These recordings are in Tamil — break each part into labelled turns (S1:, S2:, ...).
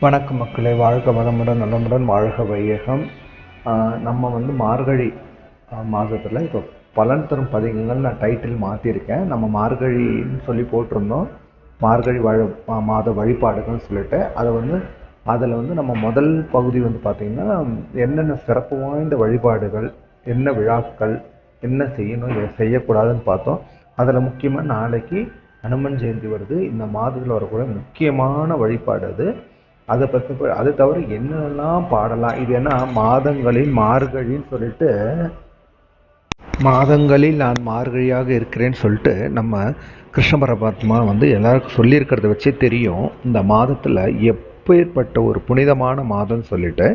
S1: வணக்கம் மக்களே. வாழ்க வளமுடன் நலமுடன் வாழ்க வையகம். நம்ம வந்து மார்கழி மாதத்தில் இப்போ பலன் தரும் பதிகங்கள் நான் டைட்டில் மாற்றிருக்கேன் நம்ம மார்கழின்னு சொல்லி போட்டிருந்தோம். மார்கழி வழ மா- மாத வழிபாடுகள்னு சொல்லிட்டு அதை வந்து அதில் வந்து நம்ம முதல் பகுதி வந்து பார்த்திங்கன்னா என்னென்ன சிறப்பு வாய்ந்த வழிபாடுகள் என்ன விழாக்கள் என்ன செய்யணும் செய்யக்கூடாதுன்னு பார்த்தோம். அதில் முக்கியமாக நாளைக்கு அனுமன் ஜெயந்தி வருது. இந்த மாதத்தில் வரக்கூடிய முக்கியமான வழிபாடு அது. அதை பற்றி அது தவிர என்னெல்லாம் பாடலாம்? இது என்ன மாதங்களில் மார்கழின்னு சொல்லிட்டு மாதங்களில் நான் மார்கழியாக இருக்கிறேன்னு சொல்லிட்டு நம்ம கிருஷ்ண பரமாத்மா வந்து எல்லாருக்கும் சொல்லியிருக்கிறத வச்சே தெரியும். இந்த மாதத்தில் எப்பேற்பட்ட ஒரு புனிதமான மாதம்னு சொல்லிட்டு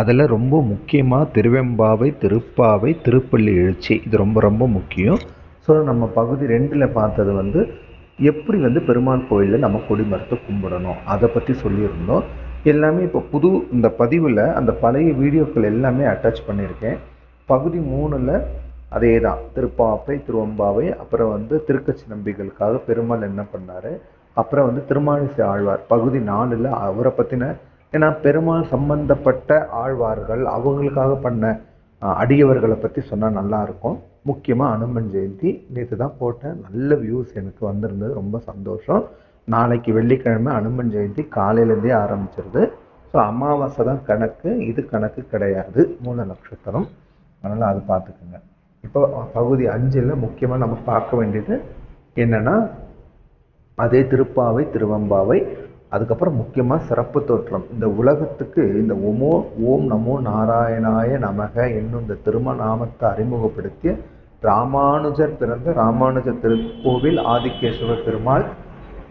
S1: அதில் ரொம்ப முக்கியமாக திருவெம்பாவை திருப்பாவை திருப்பள்ளி எழுச்சி இது ரொம்ப ரொம்ப முக்கியம். ஸோ நம்ம பகுதி ரெண்டில் பார்த்தது வந்து எப்படி வந்து பெருமாள் கோயிலில் நம்ம கொடிமரத்தை கும்பிடணும்? அதை பற்றி சொல்லியிருந்தோம். எல்லாமே இப்போ புது இந்த பதிவில் அந்த பழைய வீடியோக்கள் எல்லாமே அட்டாச் பண்ணியிருக்கேன். பகுதி மூணில் அதே தான் திருப்பாப்பை திருவம்பாவை அப்புறம் வந்து திருக்கச்சி நம்பிகளுக்காக பெருமாள் என்ன பண்ணார்? அப்புறம் வந்து திருமாலிசை ஆழ்வார். பகுதி நாலில் அவரை பற்றின ஏன்னா பெருமாள் சம்பந்தப்பட்ட ஆழ்வார்கள் அவங்களுக்காக பண்ண அடியவர்களை பற்றி சொன்னால் நல்லாயிருக்கும் முக்கியமாக அனுமன் ஜெயந்தி நேற்று தான் போட்டேன். நல்ல வியூஸ் எனக்கு வந்திருந்தது. ரொம்ப சந்தோஷம். நாளைக்கு வெள்ளிக்கிழமை அனுமன் ஜெயந்தி காலையிலேருந்தே ஆரம்பிச்சிருது. ஸோ அமாவாசை தான் கணக்கு. இது கணக்கு கிடையாது. மூல நட்சத்திரம். அதனால் அது பார்த்துக்குங்க. இப்போ பகுதி அஞ்சில் முக்கியமாக நம்ம பார்க்க வேண்டியது என்னென்னா அதே திருப்பாவை திருவம்பாவை அதுக்கப்புறம் முக்கியமாக சிறப்பு தோற்றம். இந்த உலகத்துக்கு இந்த ஒமோ ஓம் நமோ நாராயணாய நமக என்னும் இந்த திருமநாமத்தை அறிமுகப்படுத்திய ராமானுஜர் பிறந்த ராமானுஜர் திருக்கோவில் ஆதிகேஸ்வர பெருமாள்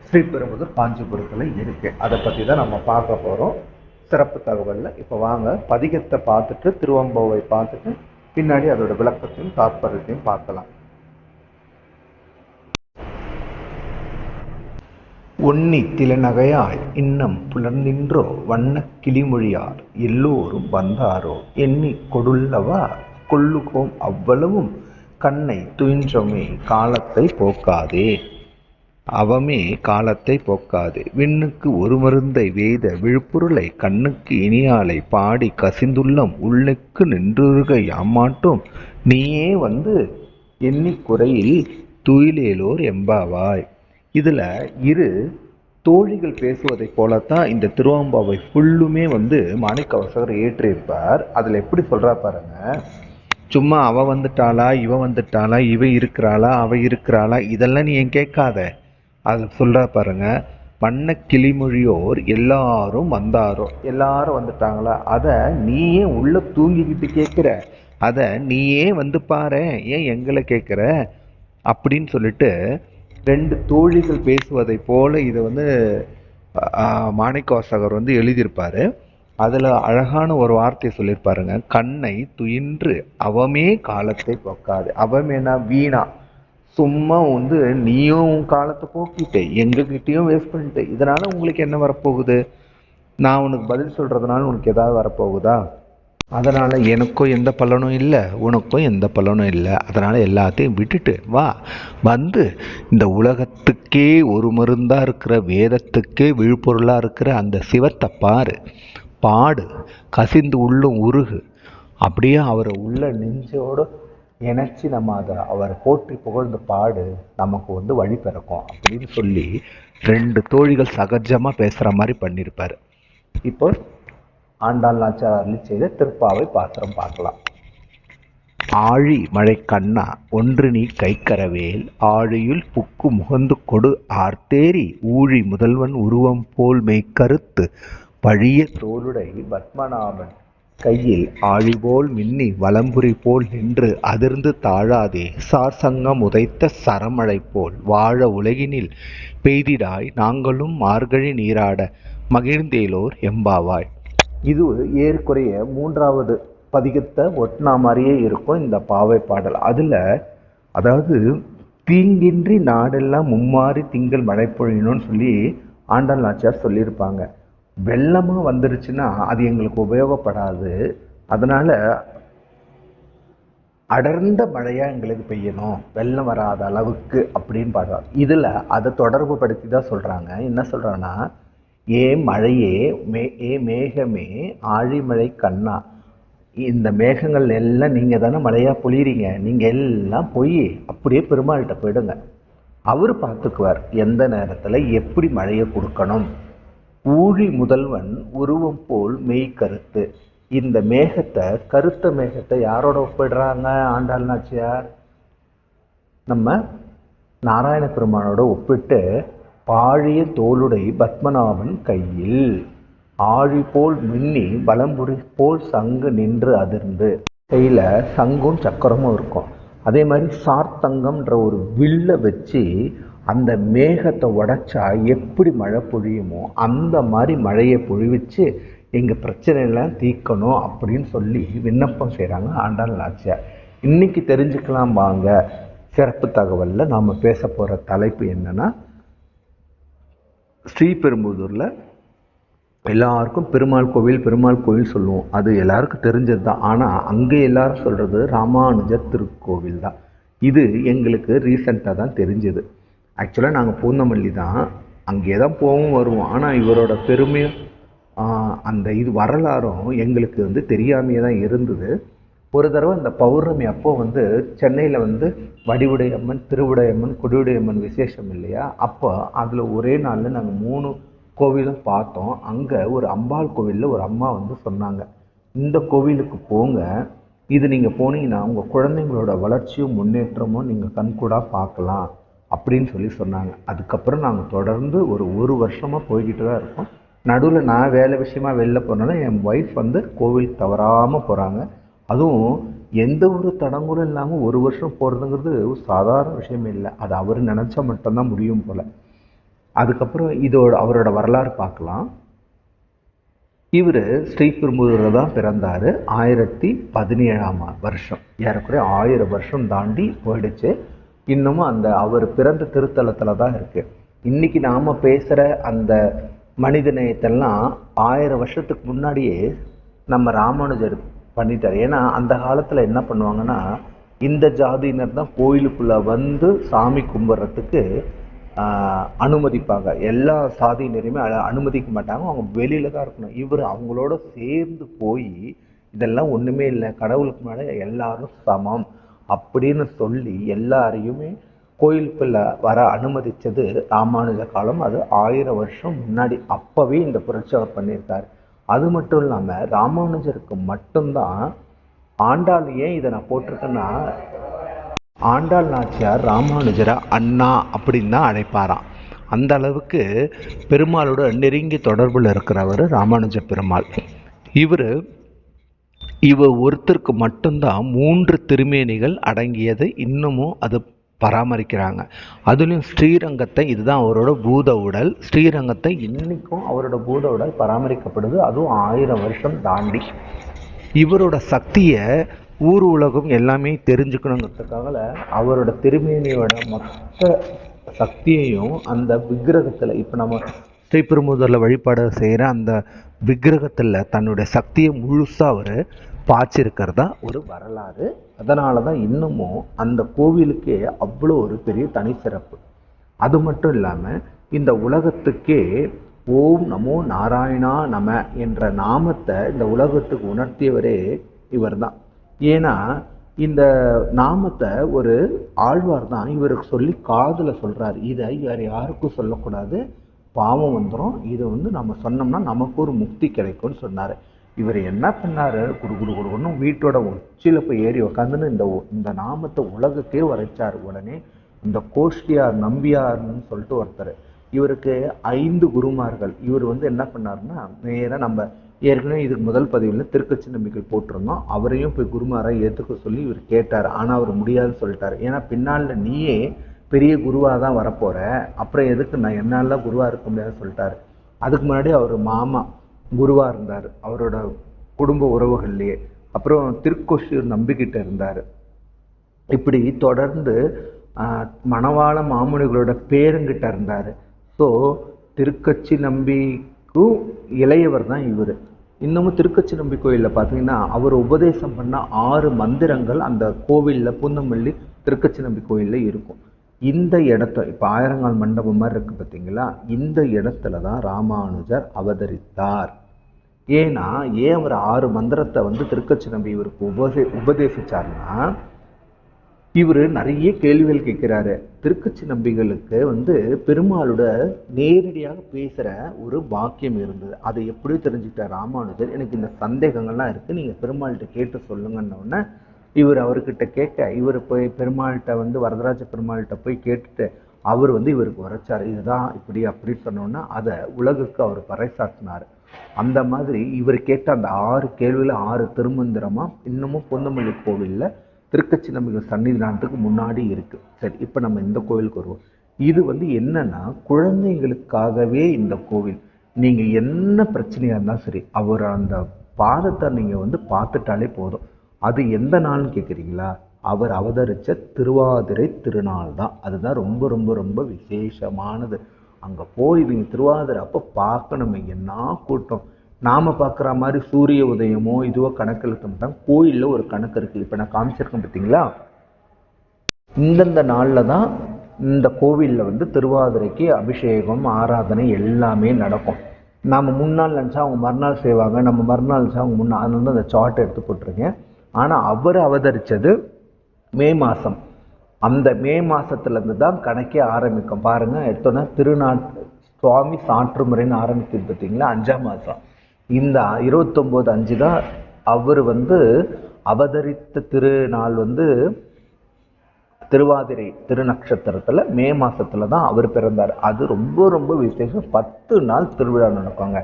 S1: ஸ்ரீபெரும்புதூர் காஞ்சிபுரத்தில் இருக்கு. அதை பற்றி தான் நம்ம பார்க்க போகிறோம் சிறப்பு தகவலில். இப்போ வாங்க பதிகத்தை பார்த்துட்டு திருவம்பவை பார்த்துட்டு பின்னாடி அதோட விளக்கத்தையும் தாற்பயத்தையும் பார்க்கலாம். பொன்னி திலநகையாய் இன்னம் புலர்நின்றோ வண்ணக் கிளிமொழியார் எல்லோரும் வந்தாரோ? எண்ணி கொடுல்லவா கொள்ளுகோம் அவ்வளவும் கண்ணை துயின்றோமே காலத்தை போக்காதே. அவமே காலத்தை போக்காது. விண்ணுக்கு ஒரு மருந்தை வேத விழுப்புருளை கண்ணுக்கு இனியாலை பாடி கசிந்துள்ளம் உள்ளுக்கு நின்றுருக யாமாட்டோம் நீயே வந்து எண்ணி குறையில் துயிலேலோர் எம்பாவாய். இதில் இரு தோழிகள் பேசுவதைப் போலத்தான் இந்த திருவாம்பாவை ஃபுல்லுமே வந்து மாணிக்கவாசகர் ஏற்றிருப்பார். அதில் எப்படி சொல்கிறா பாருங்க சும்மா அவ வந்துட்டாளா இவ வந்துட்டாளா இவ இருக்கிறாளா அவ இருக்கிறாளா இதெல்லாம் நீ ஏன் கேட்காத? அது சொல்கிறா பாருங்க பண்ண கிளிமொழியோர் எல்லாரும் வந்தாரோ எல்லாரும் வந்துட்டாங்களா அதை நீயே உள்ள தூங்கிக்கிட்டு கேட்குற அதை நீயே வந்து பாரு ஏன் எங்களை கேட்குற? அப்படின்னு சொல்லிட்டு ரெண்டு தோழிகள் பேசுவதை போல இதை வந்து மாணிக்கவாசகர் வந்து எழுதியிருப்பாரு. அதில் அழகான ஒரு வார்த்தையை சொல்லியிருப்பாருங்க. கண்ணை துயின்று அவமே காலத்தை போக்காது. அவமேனா வீணா. சும்மா வந்து நீயும் உன் காலத்தை போக்கிட்டு எங்ககிட்டயும் வேஸ்ட் பண்ணிட்டு இதனால உங்களுக்கு என்ன வரப்போகுது? நான் உனக்கு பதில் சொல்றதுனால உனக்கு ஏதாவது வரப்போகுதா? அதனால் எனக்கும் எந்த பலனும் இல்லை உனக்கும் எந்த பலனும் இல்லை. அதனால் எல்லாத்தையும் விட்டுட்டு வா. வந்து இந்த உலகத்துக்கே ஒரு மருந்தாக இருக்கிற வேதத்துக்கே விழுப்பொருளாக இருக்கிற அந்த சிவத்தை பாரு. பாடு. கசிந்து உள்ளும் உருகு. அப்படியே அவரை உள்ள நெஞ்சோடு இணைச்சி நம்ம அதை அவரை போற்றி புகழ்ந்து பாடு. நமக்கு வந்து வழி பிறக்கும் அப்படின்னு சொல்லி ரெண்டு தோழிகள் சகஜமாக பேசுகிற மாதிரி பண்ணியிருப்பாரு இப்போ ஆண்டாள் நாச்சார் அருளி செய்த திருப்பாவை பாத்திரம் பார்க்கலாம். ஆழி மழை கண்ணா ஒன்று நீ கைக்கரவேல் ஆழியுள் புக்கு முகந்து கொடு ஆர்த்தேரி ஊழி முதல்வன் உருவம் போல் மெய்க்கருத்து பழிய தோளுடை பத்மநாபன் கையில் ஆழி போல் மின்னி வலம்புரி போல் நின்று அதிர்ந்து தாழாதே சார்சங்கம் உதைத்த சரமழை போல் வாழ உலகினில் பெய்திடாய் நாங்களும் மார்கழி நீராட மகிழ்ந்தேலோர் எம்பாவாய். இது ஏற்குறைய மூன்றாவது பதிகத்தை ஒட்டினா மாதிரியே இருக்கும் இந்த பாவை பாடல். அதில் அதாவது தீங்கின்றி நாடெல்லாம் மும்மாறி திங்கள் மழை பொழியணும்னு சொல்லி ஆண்டாள் நாச்சியார் சொல்லியிருப்பாங்க. வெள்ளமாக வந்துருச்சுன்னா அது எங்களுக்கு உபயோகப்படாது. அதனால் அடர்ந்த மழையாக எங்களுக்கு பெய்யணும். வெள்ளம் வராத அளவுக்கு அப்படின்னு பாடுறாங்க. இதில் அதை தொடர்பு படுத்தி தான் சொல்கிறாங்க என்ன சொல்கிறாங்கன்னா ஏ மழையே மே ஏ மேகமே ஆழிமழை கண்ணா. இந்த மேகங்கள் எல்லாம் நீங்கள் தானே மழையாக பொழியிறீங்க. நீங்கள் எல்லாம் போய் அப்படியே பெருமாள்கிட்ட போயிடுங்க. அவர் பார்த்துக்குவார் எந்த நேரத்தில் எப்படி மழையை கொடுக்கணும்? ஊழி முதல்வன் உருவம் போல் மெய் கருத்து. இந்த மேகத்தை கருத்த மேகத்தை யாரோட ஒப்பிடுறாங்க ஆண்டாள் நாச்சியார்? நம்ம நாராயண பெருமானோட ஒப்பிட்டு பாழிய தோளுடை பத்மநாபன் கையில். ஆழி போல் மின்னி வலம்புரி போல் சங்கு நின்று அதிர்ந்து. கையில் சங்கும் சக்கரமும் இருக்கும். அதே மாதிரி சார்த்தங்கம்ன்ற ஒரு வில்லை வச்சு அந்த மேகத்தை உடைச்சா எப்படி மழை பொழியுமோ அந்த மாதிரி மழையை பொழிவிச்சு எங்கள் பிரச்சனையெல்லாம் தீர்க்கணும் அப்படின்னு சொல்லி விண்ணப்பம் செய்கிறாங்க ஆண்டாள் நாச்சியார். இன்னைக்கு தெரிஞ்சுக்கலாம் வாங்க. சிறப்பு தகவலில் நாம் பேச போகிற தலைப்பு என்னன்னா ஸ்ரீபெரும்புதூரில் எல்லாருக்கும் பெருமாள் கோவில் பெருமாள் கோவில் சொல்லுவோம். அது எல்லாருக்கும் தெரிஞ்சது தான் ஆனால் அங்கே எல்லாரும் சொல்கிறது ராமானுஜர் திருக்கோவில் தான். இது எங்களுக்கு ரீசண்டாக தான் தெரிஞ்சது. ஆக்சுவலாக நாங்கள் பூந்தமல்லி தான். அங்கே தான் போகவும் வருவோம். ஆனால் இவரோட பெருமையும் அந்த இது வரலாறும் எங்களுக்கு வந்து தெரியாமையே தான் இருந்தது. ஒரு தடவை இந்த பௌர்ணமி அப்போ வந்து சென்னையில் வந்து வடிவுடையம்மன் திருவுடையம்மன் கொடிவுடையம்மன் விசேஷம் இல்லையா? அப்போ அதில் ஒரே நாளில் நாங்கள் மூணு கோவிலும் பார்த்தோம். அங்கே ஒரு அம்பாள் கோவிலில் ஒரு அம்மா வந்து சொன்னாங்க இந்த கோவிலுக்கு போங்க. இது நீங்கள் போனீங்கன்னா உங்கள் குழந்தைங்களோட வளர்ச்சியும் முன்னேற்றமும் நீங்கள் கண்கூடாக பார்க்கலாம். அப்படின்னு சொல்லி சொன்னாங்க. அதுக்கப்புறம் நாங்கள் தொடர்ந்து ஒரு ஒரு வருஷமாக போய்கிட்டு தான் இருக்கோம். நடுவில் நான் வேலை விஷயமா வெளில போனாலும் என் ஒய்ஃப் வந்து கோவில் தவறாமல் போகிறாங்க அதுவும் எந்த ஒரு தடங்குறும் இல்லாமல் ஒரு வருஷம் போகிறதுங்கிறது ஒரு சாதாரண விஷயம் இல்லை. அது அவர் நினச்சா மட்டும்தான் முடியும் போல். அதுக்கப்புறம் இதோட அவரோட வரலாறு பார்க்கலாம். இவர் ஸ்ரீபெரும்புதூரில் தான் பிறந்தார். ஆயிரத்தி பதினேழாம் வருஷம். ஏறக்குறைய ஆயிரம் வருஷம் தாண்டி போயிடுச்சு. இன்னமும் அந்த அவர் பிறந்த திருத்தலத்தில் தான் இருக்குது இன்றைக்கி நாம் பேசுகிற அந்த மனித நேயத்தெல்லாம் ஆயிரம் வருஷத்துக்கு முன்னாடியே நம்ம ராமானுஜர் பண்ணிட்டார். ஏன்னா அந்த காலத்தில் என்ன பண்ணுவாங்கன்னா இந்த ஜாதியினர் தான் கோயிலுக்குள்ளே வந்து சாமி கும்பிட்றதுக்கு அனுமதிப்பாங்க. எல்லா சாதியினரையுமே அனுமதிக்க மாட்டாங்க. அவங்க வெளியில தான் இருக்கணும். இவர் அவங்களோட சேர்ந்து போய் இதெல்லாம் ஒன்றுமே இல்லை. கடவுளுக்கு மேலே எல்லாரும் சமம் அப்படின்னு சொல்லி எல்லாரையுமே கோயிலுக்குள்ள வர அனுமதித்தது ராமானுஜ காலம். அது ஆயிரம் வருஷம் முன்னாடி. அப்போவே இந்த புரட்சி அவர் பண்ணியிருக்காரு. அது மட்டும் இல்லாமல் ராமானுஜருக்கு மட்டும்தான் ஆண்டாள் ஏன் இதை நான் போட்டிருக்கேன்னா ஆண்டாள் நாச்சியார் ராமானுஜரை அண்ணா அப்படின்னு தான் அழைப்பாராம். அந்த அளவுக்கு பெருமாளோட நெருங்கி தொடர்பில் இருக்கிறவர் ராமானுஜ பெருமாள். இவர் இவர் ஒருத்தருக்கு மட்டும்தான் மூன்று திருமேனிகள் அடங்கியது. இன்னமும் அது பராமரிக்கிறாங்க. அதுலேயும் ஸ்ரீரங்கத்தை இதுதான் அவரோட பூத உடல். ஸ்ரீரங்கத்தை இன்னைக்கும் அவரோட பூத உடல் பராமரிக்கப்படுது. அதுவும் ஆயிரம் வருஷம் தாண்டி. இவரோட சக்தியை ஊர் உலகம் எல்லாமே தெரிஞ்சுக்கணுங்கிறதுக்காக அவரோட திருமேனியோட மொத்த சக்தியையும் அந்த விக்கிரகத்தில் இப்போ நம்ம ஸ்ரீபெருமுதரில் வழிபாடு செய்கிற அந்த விக்கிரகத்தில் தன்னுடைய சக்தியை முழுசாக அவர் பாய்ச்சிருக்கிறதா ஒரு வரலாறு. அதனால தான் இன்னமும் அந்த கோவிலுக்கே அவ்வளோ ஒரு பெரிய தனி சிறப்பு அது மட்டும் இல்லாமல் இந்த உலகத்துக்கே ஓம் நமோ நாராயணா நம என்ற நாமத்தை இந்த உலகத்துக்கு உணர்த்தியவரே இவர்தான். ஏன்னா இந்த நாமத்தை ஒரு ஆழ்வார் தான் இவருக்கு சொல்லி காதில் சொல்கிறார் இதை வேறு யாருக்கும் சொல்லக்கூடாது. பாவம் வந்துடும் இதை வந்து நம்ம சொன்னோம்னா நமக்கு ஒரு முக்தி கிடைக்கும்னு சொன்னார். இவர் என்ன பண்ணாரு? குடு குடு குடுன்னு வீட்டோட உச்சியில் போய் ஏறி உக்காந்துன்னு இந்த இந்த நாமத்தை உலகத்தையே வரைச்சார் உடனே இந்த கோஷ்டியார் நம்பியார்னு சொல்லிட்டு ஒருத்தர். இவருக்கு ஐந்து குருமார்கள். இவர் வந்து என்ன பண்ணாருன்னா நேராக நம்ம ஏற்கனவே இதுக்கு முதல் பதிவில் திருக்கச்சி நம்பிக்கை போட்டிருந்தோம். அவரையும் போய் குருமாரை ஏற்றுக்க சொல்லி இவர் கேட்டார். ஆனால் அவர் முடியாதுன்னு சொல்லிட்டார். ஏன்னா பின்னால் நீயே பெரிய குருவாக தான் வரப்போகிற அப்புறம் எதுக்கு நான் என்னால் குருவாக இருக்க முடியாதுன்னு சொல்லிட்டாரு. அதுக்கு முன்னாடி அவர் மாமா குருவாக இருந்தார். அவரோட குடும்ப உறவுகள்லேயே. அப்புறம் திருக்கொசூர் நம்பிக்கிட்ட இருந்தார். இப்படி தொடர்ந்து மணவாள மாமுனிகளோட பேருங்கிட்ட இருந்தார். ஸோ திருக்கச்சி நம்பிக்கும் இளையவர் தான் இவர். இன்னமும் திருக்கச்சி நம்பி கோயிலில் பார்த்தீங்கன்னா அவர் உபதேசம் பண்ண ஆறு மந்திரங்கள் அந்த கோவிலில் பூந்தமல்லி திருக்கச்சி நம்பி கோயிலில் இருக்கும். இந்த இடத்த இப்போ ஆயிரங்கால் மண்டபம் மாதிரி இருக்குது பார்த்தீங்களா இந்த இடத்துல தான் ராமானுஜர் அவதரித்தார். ஏன்னா ஏன் அவர் ஆறு மந்திரத்தை வந்து திருக்கச்சி நம்பி இவருக்கு உபதே உபதேசிச்சார்னா இவர் நிறைய கேள்விகள் கேட்கிறாரு. திருக்கச்சி நம்பிகளுக்கு வந்து பெருமாளோட நேரடியாக பேசுகிற ஒரு வாக்கியம் இருந்தது. அதை எப்படி தெரிஞ்சுக்கிட்ட ராமானுஜர். எனக்கு இந்த சந்தேகங்கள்லாம் இருக்குது நீங்கள் பெருமாள்கிட்ட கேட்டு சொல்லுங்கன்ன உடனே இவர் அவர்கிட்ட கேட்க இவர் போய் பெருமாள்கிட்ட வந்து வரதராஜ பெருமாள்கிட்ட போய் கேட்டுட்டு அவர் வந்து இவருக்கு உரைச்சார். இதுதான் இப்படி அப்படி சொன்னோன்னா அதை உலகுக்கு அவர் பறைசாற்றினார். அந்த மாதிரி இவர் கேட்ட அந்த ஆறு கேள்வியில் ஆறு திருமந்திரமாக இன்னமும் பொந்தமல்லி கோவிலில் திருக்கச்சி நம்பிக்கை சன்னிதானத்துக்கு முன்னாடி இருக்குது சரி இப்போ நம்ம இந்த கோவிலுக்கு வருவோம். இது வந்து என்னன்னா குழந்தைகளுக்காகவே இந்த கோவில். நீங்கள் என்ன பிரச்சனையாக இருந்தாலும் சரி அவர் அந்த பாதத்தை நீங்கள் வந்து பார்த்துட்டாலே போதும். அது எந்த நாள்னு கேட்குறீங்களா அவர் அவதரித்த திருவாதிரை திருநாள் தான். அதுதான் ரொம்ப ரொம்ப ரொம்ப விசேஷமானது. அங்கே போய் இவங்க திருவாதிரை அப்போ பார்க்கணுமே. என்ன கூட்டம்? நாம் பார்க்குற மாதிரி சூரிய உதயமோ இதுவோ கணக்கு எழுத்த கோயிலில் ஒரு கணக்கு இருக்குது இப்போ நான் காமிச்சிருக்கேன் பார்த்தீங்களா இந்தந்த நாளில் தான் இந்த கோவிலில் வந்து திருவாதிரைக்கு அபிஷேகம் ஆராதனை எல்லாமே நடக்கும். நாம் முன்னாள் நினச்சா அவங்க மறுநாள் செய்வாங்க. நம்ம மறுநாள் நினச்சா அவங்க முன்னாள். அது வந்து அந்த சார்ட் எடுத்து போட்டிருக்கேன். ஆனால் அவர் அவதரித்தது மே மாதம் அந்த மே மாதத்துலேருந்து தான் கணக்கே ஆரம்பிக்கும். பாருங்கள் எடுத்தோன்னா திருநாட் சுவாமி சாற்றுமுறைன்னு ஆரம்பிக்குது பார்த்தீங்களா அஞ்சாம் மாதம் இந்த இருபத்தொம்போது அஞ்சு தான் அவர் வந்து அவதரித்த திருநாள் வந்து திருவாதிரை திருநக்ஷத்திரத்தில் மே மாதத்தில் தான் அவர் பிறந்தார். அது ரொம்ப ரொம்ப விசேஷம். பத்து நாள் திருவிழா நடக்குங்க.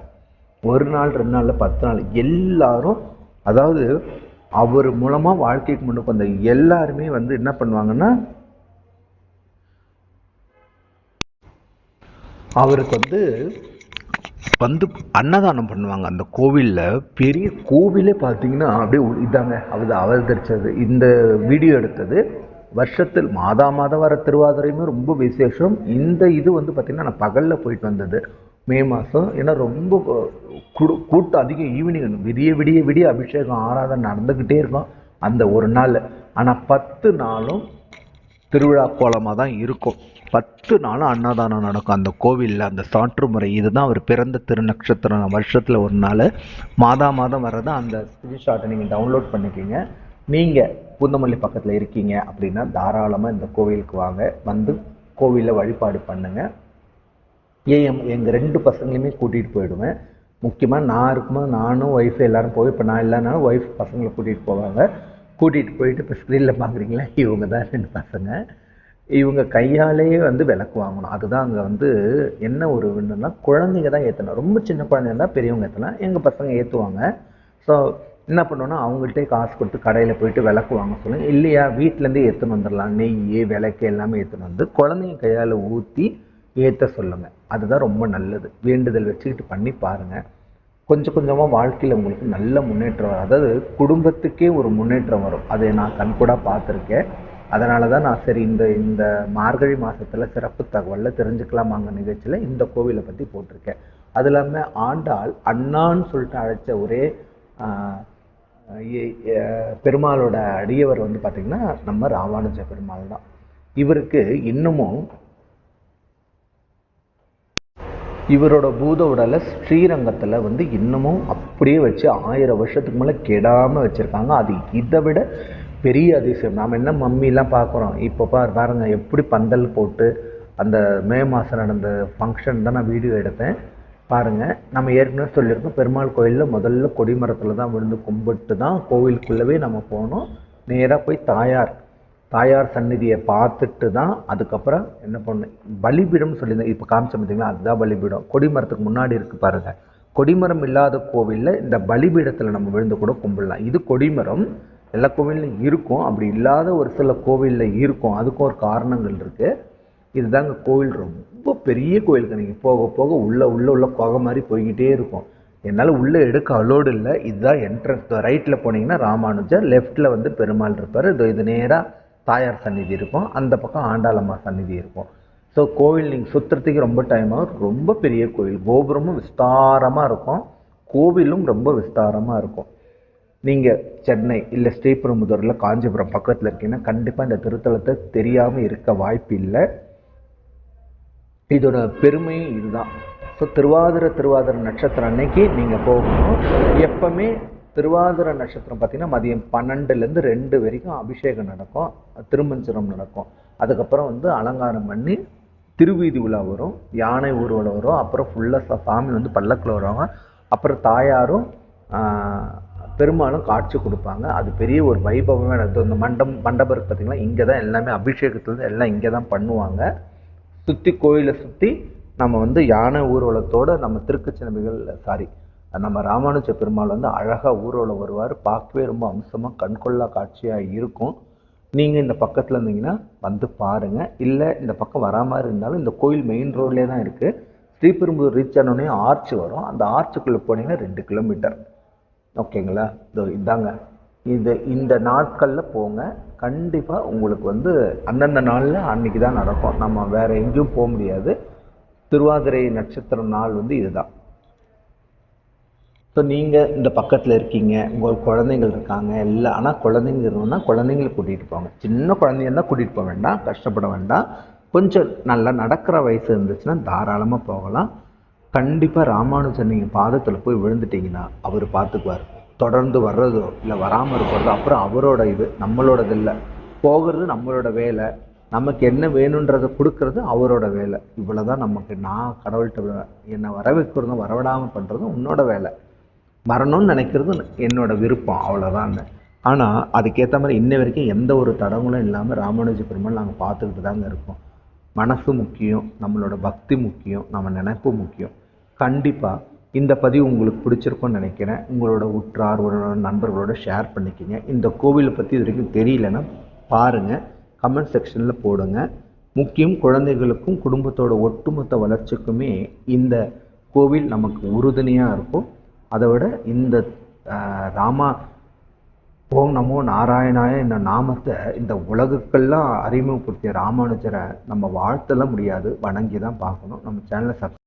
S1: ஒரு நாள் ரெண்டு நாளில் பத்து நாள். எல்லாரும் அதாவது அவர் மூலமாக வாழ்க்கைக்கு முன்னுக்கு வந்த எல்லாருமே வந்து என்ன பண்ணுவாங்கன்னா அவருக்கு வந்து வந்து அன்னதானம் பண்ணுவாங்க. அந்த கோவிலில் பெரிய கோவிலே பார்த்தீங்கன்னா அப்படியே இதாங்க அவர் அவதரிச்சது. இந்த வீடியோ எடுத்தது வருஷத்தில் மாதா மாதம் வர திருவாதிரையுமே ரொம்ப விசேஷம். இந்த இது வந்து பார்த்திங்கன்னா நான் பகலில் போயிட்டு வந்தது. மே மாதம் ஏன்னா ரொம்ப கூட்டம் அதிகம். ஈவினிங் விடிய விடிய விடிய அபிஷேகம் ஆராதனை நடந்துக்கிட்டே இருக்கும். அந்த ஒரு நாள் ஆனால் பத்து நாளும் திருவிழா கோலமாக தான் இருக்கும். பத்து நாளும் அன்னதானம் நடக்கும். அந்த கோவிலில் அந்த சாற்று முறை இதுதான் அவர் பிறந்த திருநக்ஷத்திரம். வருஷத்தில் ஒரு நாள். மாதா மாதம் வர்றது அந்த ஸ்கிரீன்ஷாட்டை நீங்கள் டவுன்லோட் பண்ணிக்கிங்க. நீங்கள் பூந்தமல்லி பக்கத்தில் இருக்கீங்க அப்படின்னா தாராளமாக இந்த கோவிலுக்கு வாங்க. வந்து கோவிலில் வழிபாடு பண்ணுங்கள் ஏன் எங்கள் ரெண்டு பசங்களையுமே கூட்டிகிட்டு போயிடுவேன். முக்கியமாக நான் இருக்கும்போது நானும் ஒய்ஃபு எல்லாரும் போய் இப்போ நான் இல்லைனாலும் ஒய்ஃப் பசங்களை கூட்டிகிட்டு போவாங்க. கூட்டிகிட்டு போயிட்டு இப்போ ஸ்க்ரீனில் பார்க்குறீங்களா இவங்க தான் ரெண்டு பசங்க. இவங்க கையாலேயே வந்து விளக்கு வாங்கணும். அதுதான் அங்கே வந்து என்ன ஒரு வேணும்னா குழந்தைங்க தான் ஏற்றணும் ரொம்ப சின்ன குழந்தைங்க இருந்தால் பெரியவங்க ஏற்றலாம் எங்கள் பசங்க ஏற்றுவாங்க ஸோ என்ன பண்ணோன்னா அவங்கள்ட்டே காசு கொடுத்து கடையில் போயிட்டு விளக்கு வாங்க சொல்லுங்கள் இல்லையா வீட்டிலேருந்தே எடுத்துன்னு வந்துடலாம் நெய் விளக்கு எல்லாமே ஏற்றுன்னு வந்து குழந்தைங்க கையால் ஊற்றி ஏற்ற சொல்லுங்கள் அதுதான் ரொம்ப நல்லது. வேண்டுதல் வச்சுக்கிட்டு பண்ணி பாருங்கள் கொஞ்சம் கொஞ்சமாக வாழ்க்கையில் உங்களுக்கு நல்ல முன்னேற்றம் வரும். அதாவது குடும்பத்துக்கே ஒரு முன்னேற்றம் வரும். அதை நான் கண்கூடாக பார்த்துருக்கேன். அதனால தான் நான் சரி இந்த இந்த மார்கழி மாதத்தில் சிறப்பு தகவலில் தெரிஞ்சுக்கலாமாங்க நிகழ்ச்சியில் இந்த கோவிலை பற்றி போட்டிருக்கேன். அது இல்லாமல் ஆண்டாள் அண்ணான்னு சொல்லிட்டு அழைச்ச ஒரே பெருமாளோட அடியவர் வந்து பார்த்திங்கன்னா நம்ம ராமானுஜ பெருமாள் தான். இவருக்கு இன்னமும் இவரோட பூத உடலை ஸ்ரீரங்கத்தில் வந்து இன்னமும் அப்படியே வச்சு ஆயிரம் வருஷத்துக்கு மேலே கெடாமல் வச்சுருக்காங்க. அது இதை விட பெரிய அதிசயம். நாம் என்ன மம்மிலாம் பார்க்குறோம். இப்போ பார் பாருங்க எப்படி பந்தல் போட்டு அந்த மே மாதம் நடந்த ஃபங்க்ஷன் தான் நான் வீடியோ எடுத்தேன். பாருங்கள் நம்ம ஏற்கனவே சொல்லியிருக்கோம் பெருமாள் கோயிலில் முதல்ல கொடிமரத்தில் தான் விழுந்து கும்பிட்டு தான் கோவிலுக்குள்ளவே நம்ம போனோம். நேராக போய் தாயார் தாயார் சந்நிதியை பார்த்துட்டு தான் அதுக்கப்புறம் என்ன பண்ணு பலிபீடம் சொல்லியிருந்தேன். இப்போ காமிச்ச பார்த்தீங்களா? அதுதான் பலிபீடம். கொடிமரத்துக்கு முன்னாடி இருக்கு பாருங்க. கொடிமரம் இல்லாத கோவிலில் இந்த பலிபீடத்தில் நம்ம விழுந்து கூட கும்பிடலாம். இது கொடிமரம் எல்லா கோவில்லையும் இருக்கும். அப்படி இல்லாத ஒரு சில கோவிலில் இருக்கும். அதுக்கும் ஒரு காரணங்கள் இருக்கு. இதுதாங்க கோவில். ரொம்ப பெரிய கோயிலுக்கு நீங்கள் போக போக உள்ள உள்ள உள்ள குகை மாதிரி போய்கிட்டே இருக்கும். என்னால் உள்ளே எடுக்க அலோடு இல்லை. இதுதான் என்ட்ரன்ஸ் ரைட்டில் போனீங்கன்னா ராமானுஜர் லெஃப்ட்டில் வந்து பெருமாள் இருப்பார். இது இது நேராக தாயார் சந்நிதி இருக்கும். அந்த பக்கம் ஆண்டாளம்மா சந்நிதி இருக்கும். ஸோ கோவில் நீங்கள் சுற்றுறதுக்கு ரொம்ப டைம் ஆகும். ரொம்ப பெரிய கோவில். கோபுரமும் விஸ்தாரமாக இருக்கும். கோவிலும் ரொம்ப விஸ்தாரமாக இருக்கும். நீங்கள் சென்னை இல்லை ஸ்ரீபெரும்புதூரில் காஞ்சிபுரம் பக்கத்தில் இருக்கீங்கன்னா கண்டிப்பாக இந்த திருத்தலத்தை தெரியாமல் இருக்க வாய்ப்பு இல்லை. இதோட பெருமையும் இதுதான். ஸோ திருவாதிரை திருவாதிரை நட்சத்திரம் அன்னைக்கு நீங்கள் போகணும். எப்பவுமே திருவாதிரை நட்சத்திரம் பார்த்தீங்கன்னா மதியம் பன்னெண்டுலேருந்து ரெண்டு வரைக்கும் அபிஷேகம் நடக்கும் திருமஞ்சனம் நடக்கும். அதுக்கப்புறம் வந்து அலங்காரம் பண்ணி திருவீதி உலா வரும் யானை ஊர்வலம் வரும் அப்புறம் ஃபுல்லாக சாமி வந்து பல்லக்கில் வருவாங்க. அப்புறம் தாயாரும் பெருமாளும் காட்சி கொடுப்பாங்க. அது பெரிய ஒரு வைபவமே நடக்கும். இந்த மண்டம் மண்டபம் பார்த்திங்கன்னா இங்கே தான் எல்லாமே அபிஷேகத்துலேருந்து எல்லாம் இங்கே தான் பண்ணுவாங்க. சுற்றி கோயிலை சுற்றி நம்ம வந்து யானை ஊர்வலத்தோடு நம்ம திருக்கச்சினமிகள் சாரி நம்ம ராமானுஜ பெருமாள் வந்து அழகாக ஊரோட வருவார். பார்க்கவே ரொம்ப அம்சமாக கண்கொள்ளா காட்சியாக இருக்கும். நீங்கள் இந்த பக்கத்தில் இருந்தீங்கன்னா வந்து பாருங்கள் இல்லை இந்த பக்கம் வரா மாதிரி இருந்தாலும் இந்த கோயில் மெயின் ரோட்லேயே தான் இருக்குது ஸ்ரீபெரும்புதூர் ரீச் ஆனோடனே ஆர்ச் வரும். அந்த ஆர்ச்சுக்குள்ளே போனீங்கன்னா ரெண்டு கிலோமீட்டர் ஓகேங்களா இதோ இதாங்க. இது இந்த நாட்களில் போங்க. கண்டிப்பாக உங்களுக்கு வந்து அந்தந்த நாளில் அன்னைக்கு தான் நடக்கும். நம்ம வேறு எங்கேயும் போக முடியாது. திருவாதிரை நட்சத்திரம் நாள் வந்து இதுதான். ஸோ நீங்கள் இந்த பக்கத்தில் இருக்கீங்க. உங்கள் குழந்தைகள் இருக்காங்க. எல்லாம் ஆனால் குழந்தைங்க இருந்தால் குழந்தைங்களை கூட்டிகிட்டு போங்க. சின்ன குழந்தைங்க இருந்தால் கூட்டிகிட்டு போக வேண்டாம். கஷ்டப்பட வேண்டாம். கொஞ்சம் நல்லா நடக்கிற வயசு இருந்துச்சுன்னா தாராளமாக போகலாம். கண்டிப்பாக ராமானுஜன் நீங்கள் பாதத்தில் போய் விழுந்துட்டீங்கன்னா அவர் பார்த்துக்குவார் தொடர்ந்து வர்றதோ இல்லை வராமல் இருக்கிறதோ அப்புறம் அவரோட இது நம்மளோடது இல்லை போகிறது நம்மளோட வேலை. நமக்கு என்ன வேணுன்றதை கொடுக்கறது அவரோட வேலை. இவ்வளோதான் நமக்கு. நான் கடவுள்கிட்ட என்னை வர வைக்கிறதும் வரவிடாமல் பண்ணுறதும் உன்னோட வேலை. வரணும்னு நினைக்கிறது என்னோட விருப்பம் அவ்வளோதான் ஆனால் அதுக்கேற்ற மாதிரி இன்ன வரைக்கும் எந்த ஒரு தடங்களும் இல்லாமல் ராமானுஜ பெருமாள் நாங்கள் பார்த்துக்கிட்டு தாங்க இருக்கோம். மனசு முக்கியம் நம்மளோட பக்தி முக்கியம் நம்ம நினைப்பு முக்கியம். கண்டிப்பாக இந்த பதிவு உங்களுக்கு பிடிச்சிருக்கும்னு நினைக்கிறேன். உங்களோட உற்றார் உங்களோட நண்பர்களோட ஷேர் பண்ணிக்கிங்க. இந்த கோவிலை பற்றி இது வரைக்கும் தெரியலன்னா பாருங்கள் கமெண்ட் செக்ஷனில் போடுங்க. முக்கியம் குழந்தைகளுக்கும் குடும்பத்தோட ஒட்டுமொத்த வளர்ச்சிக்குமே இந்த கோவில் நமக்கு உறுதுணையாக இருக்கும். அதை விட இந்த ஆஹ், ராமா ஓம் நமோ நாராயணாய என்ற நாமத்தை இந்த உலகுக்கெல்லாம் அறிமுகப்படுத்திய ராமானுஜரை நம்ம வாழ்த்தல முடியாது. வணங்கி தான் பார்க்கணும். நம்ம சேனலை சப்